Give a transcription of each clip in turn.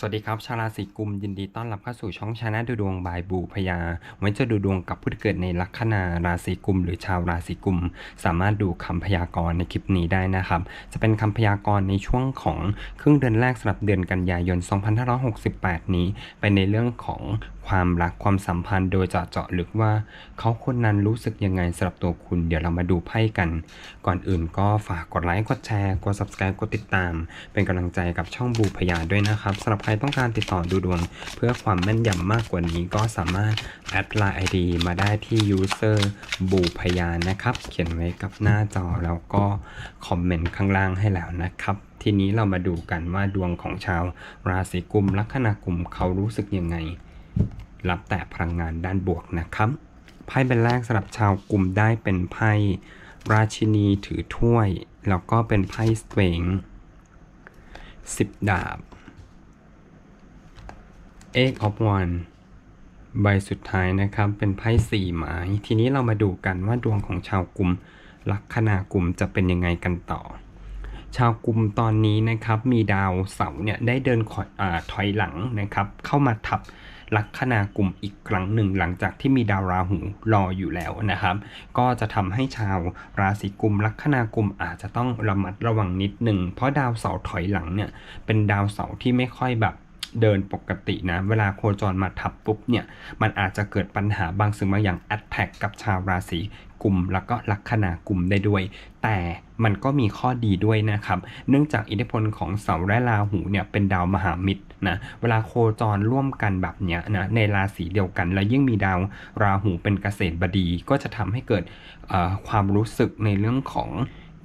สวัสดีครับ ชาวราศีกุมยินดีต้อนรับเข้าสู่ช่องชาแนลดูดวงบายบูพยาไว้จะดูดวงกับผู้ที่เกิดในลัคนาราศีกุม หรือชาวราศีกุม สามารถดูคำพยากรณ์ในคลิปนี้ได้นะครับ จะเป็นคำพยากรณ์ในช่วงของครึ่งเดือนแรกสำหรับเดือนกันยายน 2568 นี้ เป็นในเรื่องของ ความรักความสัมพันธ์โดยจะเจาะลึกว่า เขาคนนั้นรู้สึกยังไงสำหรับตัวคุณ เดี๋ยวเรามาดูไพ่กัน ก่อนอื่นก็ฝากกดไลค์กดแชร์กด subscribe กดติดตาม เป็นกำลังใจกับช่องบูพยาด้วยนะครับสำหรับใครต้องการติดต่อดูดวง เพื่อความแม่นยำมากกว่านี้ก็สามารถแอดไลน์ ID มาได้ที่ user บูพยานะครับ เขียนไว้กับหน้าจอแล้วก็คอมเมนต์ข้างล่างให้แล้วนะครับทีนี้เรามาดูกันว่าดวงของชาวราศีกุมลัคนากุมเขารู้สึกยังไง รับแต่พลังงานด้านบวกนะครับไพ่เป็นแรกสำหรับชาวกลุ่มได้เป็นไพ่ราชินีถือถ้วย แล้วก็เป็นไพ่สเวงสิบดาบเอกออฟวันใบสุดท้ายนะครับเป็นไพ่สี่ไม้ทีนี้เรามาดูกันว่าดวงของชาวกลุ่มลัคนากลุ่มจะเป็นยังไงกันต่อ ชาวกลุ่มตอนนี้นะครับมีดาวเสาร์เนี่ยได้เดินขออถอยหลังนะครับ เข้ามาทับ ลัคนากุมอีกครั้งหนึ่งหลังจากที่มีดาวราหูรออยู่แล้วนะครับ ก็จะทำให้ชาวราศีกุมลัคนากุมอาจจะต้องระมัดระวังนิดหนึ่งเพราะดาวเสาร์ถอยหลังเนี่ยเป็นดาวเสาร์ที่ไม่ค่อยแบบเดินปกตินะ เวลาโคจรมาทับปุ๊บเนี่ย มันอาจจะเกิดปัญหาบางสิ่งบางอย่างแอดแท็กกับชาวราศี กลุ่มแล้วก็ลักษณะกลุ่มได้ด้วย แต่มันก็มีข้อดีด้วยนะครับ เนื่องจากอิทธิพลของเสาและราหูเนี่ยเป็นดาวมหามิตรนะ เวลาโคจรร่วมกันแบบเนี้ยนะในราศีเดียวกัน แล้วยิ่งมีดาวราหูเป็นเกษตรบดี ก็จะทำให้เกิดความรู้สึกในเรื่องของ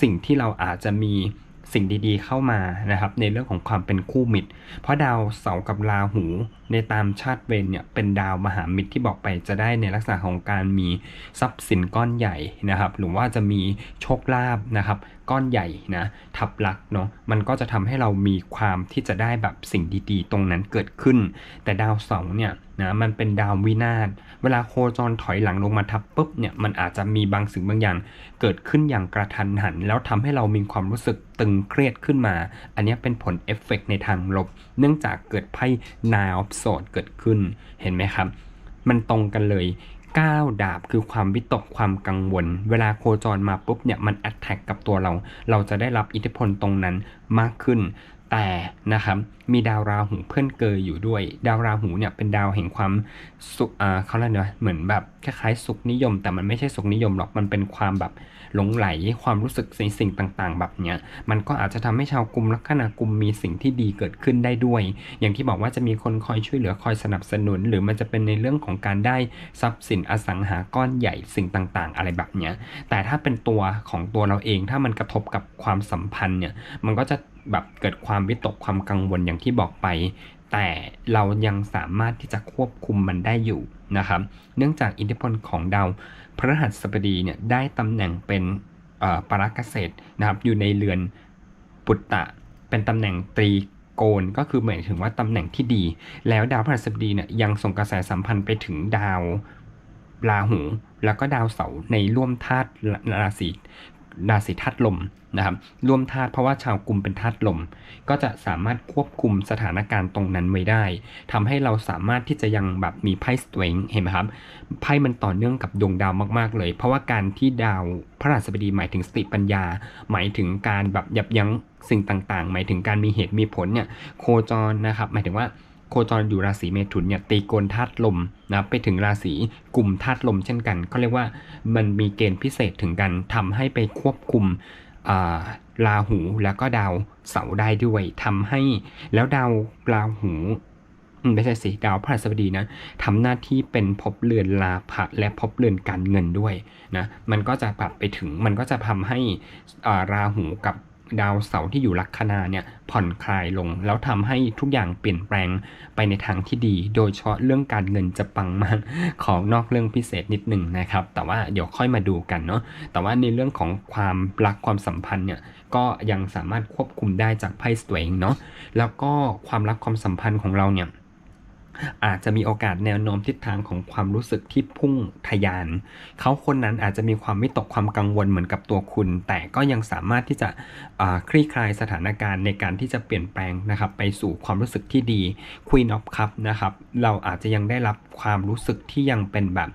สิ่งที่เราอาจจะมี สิ่งดีๆเข้ามานะครับในเรื่องของความเป็นคู่มิตร เพราะดาวเสาร์กับราหูในตามชาติเวรเนี่ยเป็นดาวมหามิตรที่บอกไปจะได้ในลักษณะของการมีทรัพย์สินก้อนใหญ่นะครับ หรือว่าจะมีโชคลาภนะครับก้อนใหญ่นะทับลักเนาะมันก็จะทำให้เรามีความที่จะได้แบบสิ่งดีๆ ตรงนั้นเกิดขึ้น แต่ดาวเสาร์เนี่ย นะมันเป็นดาววินาศเวลาโคจรถอยหลังลงมาทับปุ๊บเนี่ยมันอาจจะมีบางสิ่งบางอย่าง เกิดขึ้นอย่างกระทันหัน แล้วทำให้เรามีความรู้สึกตึงเครียดขึ้นมา อันนี้เป็นผลเอฟเฟกในทางลบ เนื่องจากเกิดไพ่นาออฟโซดเกิดขึ้นเห็นไหมครับ มันตรงกันเลย9ดาบคือความวิตกความกังวล เวลาโคจรมาปุ๊บเนี่ยมันแอดแท็กกับตัวเรา เราจะได้รับอิทธิพลตรงนั้นมากขึ้น แต่นะครับมีดาวราหูเพื่อนเกยอยู่ด้วย ดาวราหูเนี่ยเป็นดาวแห่งความสุขอ่าเขาเรียกว่าเหมือนแบบคล้ายๆสุขนิยม แต่มันไม่ใช่สุขนิยมหรอกมันเป็นความแบบหลงไหลความรู้สึกในสิ่งต่างๆ แบบเนี้ยมันก็อาจจะทำให้ชาวกลุ่มลัคนากุมมีสิ่งที่ดีเกิดขึ้นได้ด้วย อย่างที่บอกว่าจะมีคนคอยช่วยเหลือคอยสนับสนุน หรือมันจะเป็นในเรื่องของการได้ทรัพย์สินอสังหาก้อนใหญ่สิ่งต่างๆ อะไรแบบเนี้ยแต่ถ้าเป็นตัวของตัวเราเองถ้ามันกระทบกับความสัมพันธ์เนี่ยมันก็จะ แบบเกิดความวิตกความกังวลอย่างที่บอกไป แต่เรายังสามารถที่จะควบคุมมันได้อยู่นะครับ เนื่องจากอิทธิพลของดาวพฤหัสบดีเนี่ยได้ตำแหน่งเป็นปรักเกษตรนะครับอยู่ในเรือนปุตตะ เป็นตำแหน่งตรีโกณก็คือหมายถึงว่าตำแหน่งที่ดี แล้วดาวพฤหัสบดีเนี่ยยังส่งกระแสสัมพันธ์ไปถึงดาวราหู แล้วก็ดาวเสาร์ในร่วมธาตุราศี ราศีธาตุลมนะครับร่วมธาตุเพราะว่าชาวกลุ่มเป็นธาตุลม ก็จะสามารถควบคุมสถานการณ์ตรงนั้นไว้ได้ทำให้เราสามารถที่จะยังแบบมีไพ่สตวงเห็นไหมครับไพ่มันต่อเนื่องกับดวงดาวมาก ๆ เลย เพราะว่าการที่ดาวพระราชบดีหมายถึงสติปัญญา หมายถึงการแบบยับยั้งสิ่งต่างๆ หมายถึงการมีเหตุมีผลเนี่ยโคจรนะครับหมายถึงว่า โคจรอยู่ราศีเมถุนเนี่ยตีโกนธาตุลมนะไปถึงราศีกลุ่มธาตุลมเช่นกันเขาเรียกว่ามันมีเกณฑ์พิเศษถึงกันทำให้ไปควบคุมราหูแล้วก็ดาวเสาร์ได้ด้วยทำให้แล้วดาวราหูไม่ใช่สิดาวพฤหัสบดีนะทำหน้าที่เป็นภพเรือนลาภะและภพเรือนการเงินด้วยนะมันก็จะปรับไปถึงมันก็จะทำให้ราหูกับ ดาวเสาร์ที่อยู่ลัคนาเนี่ยผ่อนคลายลง แล้วทำให้ทุกอย่างเปลี่ยนแปลงไปในทางที่ดี โดยเฉพาะเรื่องการเงินจะปังมาก ของนอกเรื่องพิเศษนิดหนึ่งนะครับ แต่ว่าเดี๋ยวค่อยมาดูกันเนาะแต่ว่าในเรื่องของความรักความสัมพันธ์เนี่ยก็ยังสามารถควบคุมได้จากไพ่สตัวเองเนาะแล้วก็ความรักความสัมพันธ์ของเราเนี่ย อาจจะมีโอกาสแนวโน้มทิศทางของความรู้สึกที่พุ่งทะยาน เขาคนนั้นอาจจะมีความวิตกความกังวลเหมือนกับตัวคุณ แต่ก็ยังสามารถที่จะคลี่คลายสถานการณ์ในการที่จะเปลี่ยนแปลงนะครับ ไปสู่ความรู้สึกที่ดี Queen of Cup นะครับ เราอาจจะยังได้รับความรู้สึกที่ยังเป็นแบบ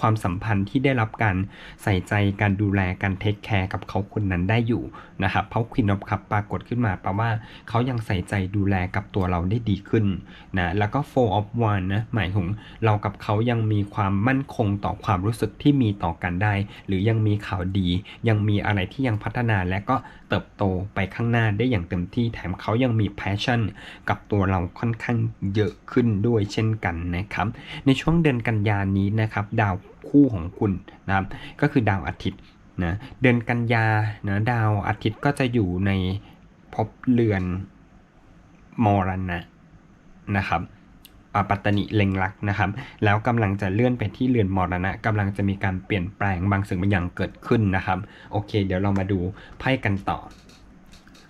ความสัมพันธ์ที่ได้รับการใส่ใจการดูแลการเทคแคร์กับเขาคนนั้นได้อยู่นะครับเพราะ Queen of Cup ปรากฏขึ้นมาแปลว่าเขายังใส่ใจดูแลกับตัวเราได้ดีขึ้นนะแล้วก็ Four of One นะหมายถึงเรากับเขายังมีความมั่นคงต่อความรู้สึกที่มีต่อกันได้ หรือยังมีข่าวดี ยังมีอะไรที่ยังพัฒนาและก็เติบโตไปข้างหน้าได้อย่างเต็มที่แถมเขายังมี passion กับตัวเราค่อนข้างเยอะขึ้นด้วยเช่นกันนะครับในช่วงเดือนกันยานี้นะครับดาวคู่ของคุณนะครับก็คือดาวอาทิตย์นะเดือนกันยานะดาวอาทิตย์ก็จะอยู่ในภพเรือนมรณะนะครับปัตตนิเล็งลักนะครับ แล้วกำลังจะเลื่อนไปที่เรือนมรณะกำลังจะมีการเปลี่ยนแปลงบางสิ่งบางอย่างเกิดขึ้นนะครับ โอเค เดี๋ยวเรามาดูไพ่กันต่อ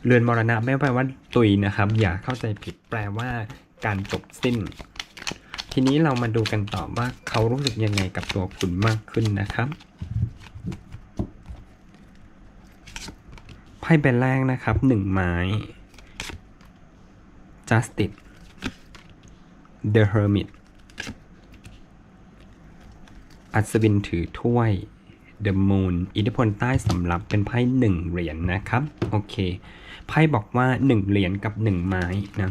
เรือนมรณะไม่แปลว่าตุยนะครับ อย่าเข้าใจผิดแปลว่าการจบสิ้น ทีนี้เรามาดูกันต่อว่าเขารู้สึกยังไงกับตัวคุณมากขึ้นนะครับไพ่ใบแรกนะครับหนึ่งไม้ justice the hermit อัศวินถือถ้วย The Moon อิทธิพลใต้สำรับเป็นไพ่หนึ่งเหรียญนนะครับ โอเค ไพ่บอกว่า1เหรียญกับ1ไม้นะ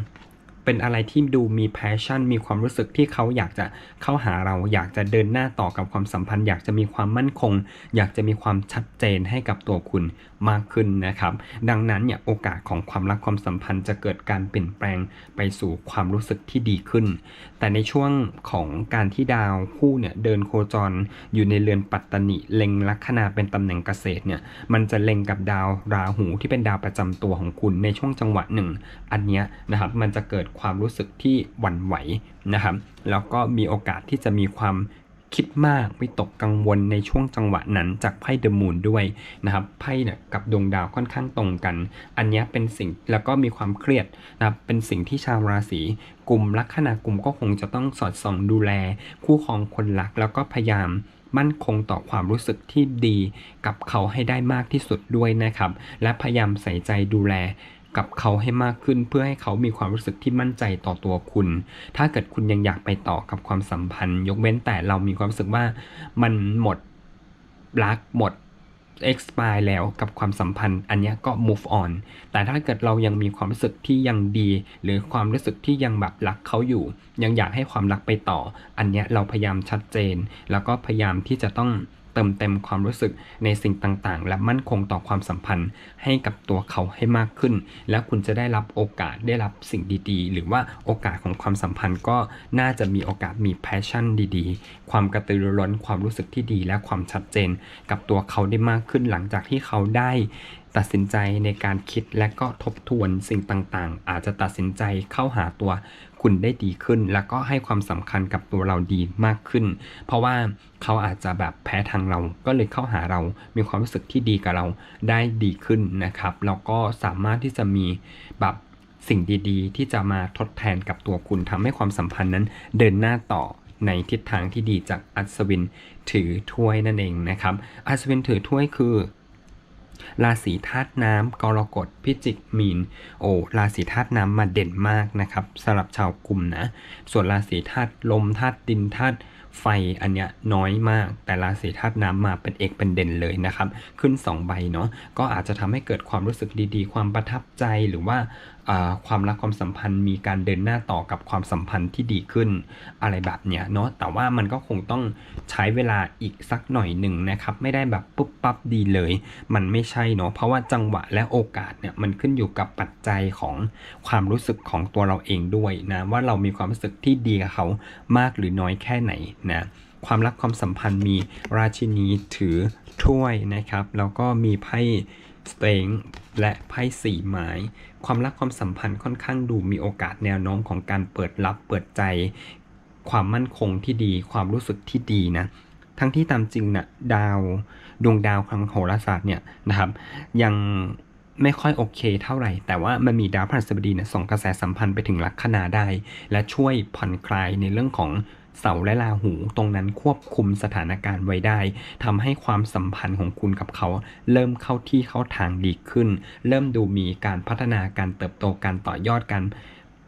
เป็นอะไรที่ดูมี passion มีความรู้สึกที่เขาอยากจะเข้าหาเราอยากจะเดินหน้าต่อกับความสัมพันธ์ อยากจะมีความมั่นคง อยากจะมีความชัดเจนให้กับตัวคุณมากขึ้นนะครับ ดังนั้นเนี่ยโอกาสของความรักความสัมพันธ์จะเกิดการเปลี่ยนแปลงไปสู่ความรู้สึกที่ดีขึ้น แต่ในช่วงของการที่ดาวคู่เนี่ยเดินโคจร อยู่ในเรือนปัตตนิเล็งลัคนาเป็นตำแหน่งเกษตรเนี่ยมันจะเล็งกับดาวราหูที่เป็นดาวประจำตัวของคุณในช่วงจังหวะหนึ่ง อันเนี้ยนะครับมันจะเกิดความรู้สึกที่หวั่นไหวนะครับแล้วก็มีโอกาสที่จะมีความคิดมากวิตกกังวลในช่วงจังหวะนั้นจากไพ่เดอะมูนด้วยนะครับไพ่เนี่ยกับดวงดาวค่อนข้างตรงกัน อันนี้เป็นสิ่งแล้วก็มีความเครียดนะครับเป็นสิ่งที่ชาวราศีกลุ่มลัคนากลุ่มก็คงจะต้องสอดส่องดูแล คู่ครองคนรักแล้วก็พยายามมั่นคงต่อความรู้สึกที่ดีกับเขาให้ได้มากที่สุดด้วยนะครับ และพยายามใส่ใจดูแล กับเขาให้มากขึ้น เพื่อให้เขามีความรู้สึกที่มั่นใจต่อตัวคุณ ถ้าเกิดคุณยังอยากไปต่อกับความสัมพันธ์ ยกเว้นแต่เรามีความรู้สึกว่ามันหมดรักหมด expire แล้วกับความสัมพันธ์ อันนี้ก็ move on แต่ถ้าเกิดเรายังมีความรู้สึกที่ยังดี หรือความรู้สึกที่ยังแบบรักเขาอยู่ ยังอยากให้ความรักไปต่อ อันนี้เราพยายามชัดเจน แล้วก็พยายามที่จะต้อง เติมเต็มความรู้สึกในสิ่งต่างๆ และมั่นคงต่อความสัมพันธ์ให้กับตัวเขาให้มากขึ้น แล้วคุณจะได้รับโอกาสได้รับสิ่งดีๆ หรือว่าโอกาสของความสัมพันธ์ก็น่าจะมีโอกาสมี passion ดีๆ ความกระตือรือร้นความรู้สึกที่ดี และความชัดเจน กับตัวเขาได้มากขึ้นหลังจากที่เขาได้ตัดสินใจในการคิดและก็ทบทวนสิ่งต่างๆ อาจจะตัดสินใจเข้าหาตัว คุณได้ดีขึ้น แล้วก็ให้ความสำคัญกับตัวเราดีมากขึ้น เพราะว่าเขาอาจจะแบบแพ้ทางเรา ก็เลยเข้าหาเรา มีความรู้สึกที่ดีกับเราได้ดีขึ้นนะครับ แล้วก็สามารถที่จะมีแบบสิ่งดีๆ ที่จะมาทดแทนกับตัวคุณทำให้ความสัมพันธ์นั้นเดินหน้าต่อในทิศทางที่ดีจากอัศวินถือถ้วยนั่นเองนะครับ อัศวินถือถ้วยคือ ราศีธาตุน้ำกรกฎพิจิกมีน โอ้ราศีธาตุน้ำมาเด่นมากนะครับสำหรับชาวกลุ่มนะ ส่วนราศีธาตุลมธาตุดินธาตุ ไฟอันเนี้ยน้อยมาก แต่ราศีธาตุน้ำมาเป็นเอกเป็นเด่นเลยนะครับ ขึ้น 2 ใบเนาะก็อาจจะทำให้เกิดความรู้สึกดีๆ ความประทับใจหรือว่าอ่าความรักความสัมพันธ์มีการเดินหน้าต่อกับความสัมพันธ์ที่ดีขึ้น อะไรแบบเนี้ยเนาะแต่ว่ามันก็คงต้องใช้เวลาอีกสักหน่อยหนึ่งนะครับ ไม่ได้แบบปุ๊บปั๊บดีเลย มันไม่ใช่เนาะเพราะว่าจังหวะและโอกาสเนี่ยมันขึ้นอยู่กับปัจจัยของความรู้สึกของตัวเราเองด้วยนะว่าเรามีความรู้สึกที่ดีกับเขามากหรือน้อยแค่ไหนนะความรักความสัมพันธ์มีราชินีถือถ้วยนะครับแล้วก็มีไพ่สเตงและไพ่สี่ไม้ความรักความสัมพันธ์ค่อนข้างดูมีโอกาสแนวโน้มของการเปิดรับเปิดใจ ความมั่นคงที่ดี ความรู้สึกที่ดีนะทั้งที่ตามจริงนะ่ะดาวดวงดาวทางโหราศาสตร์เนี่ยนะครับ ยังไม่ค่อยโอเคเท่าไหร่ แต่ว่ามันมีดาวพฤหัสบดีเนี่ยส่งกระแสสัมพันธ์ไปถึงลัคนาได้ และช่วยผ่อนคลายในเรื่องของ เสาและราหูตรงนั้นควบคุมสถานการณ์ไว้ได้ทำให้ความสัมพันธ์ของคุณกับเขา เริ่มเข้าที่เข้าทางดีขึ้น เริ่มดูมีการพัฒนาการเติบโตการต่อยอดกัน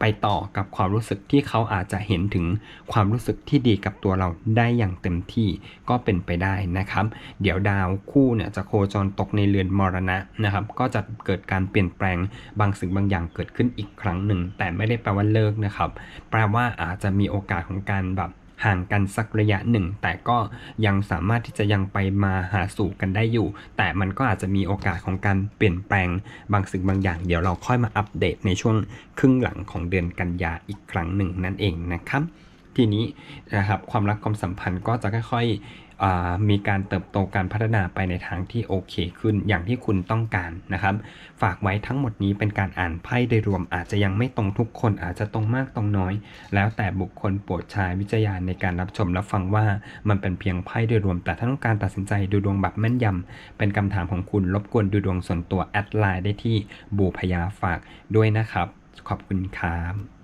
ไปต่อกับความรู้สึกที่เขาอาจจะเห็นถึงความรู้สึกที่ดีกับตัวเราได้อย่างเต็มที่ก็เป็นไปได้นะครับ เดี๋ยวดาวคู่เนี่ยจะโคจรตกในเรือนมรณะนะครับ ก็จะเกิดการเปลี่ยนแปลงบางสิ่งบางอย่างเกิดขึ้นอีกครั้งหนึ่ง แต่ไม่ได้แปลว่าเลิกนะครับ แปลว่าอาจจะมีโอกาสของการแบบ ห่างกันสักระยะหนึ่ง แต่ก็ยังสามารถที่จะยังไปมาหาสู่กันได้อยู่ แต่มันก็อาจจะมีโอกาสของการเปลี่ยนแปลงบางสิ่งบางอย่าง เดี๋ยวเราค่อยมาอัปเดตในช่วงครึ่งหลังของเดือนกันยาอีกครั้งหนึ่งนั่นเองนะครับ ทีนี้นะครับความรักความสัมพันธ์ก็จะค่อยๆอ่า มีการเติบโตการพัฒนาไปในทางที่โอเคขึ้นอย่างที่คุณต้องการนะครับ ฝากไว้ทั้งหมดนี้เป็นการอ่านไพ่โดยรวมอาจจะยังไม่ตรงทุกคนอาจจะตรงมากตรงน้อย แล้วแต่บุคคลโปรดใช้วิจารณญาณในการรับชมรับฟังว่ามันเป็นเพียงไพ่โดยรวม แต่ถ้าต้องการตัดสินใจดูดวงแบบแม่นยำเป็นคำถามของคุณรบกวนดูดวงส่วนตัวแอดไลน์ได้ที่บูพยาฝากด้วยนะครับ ขอบคุณครับ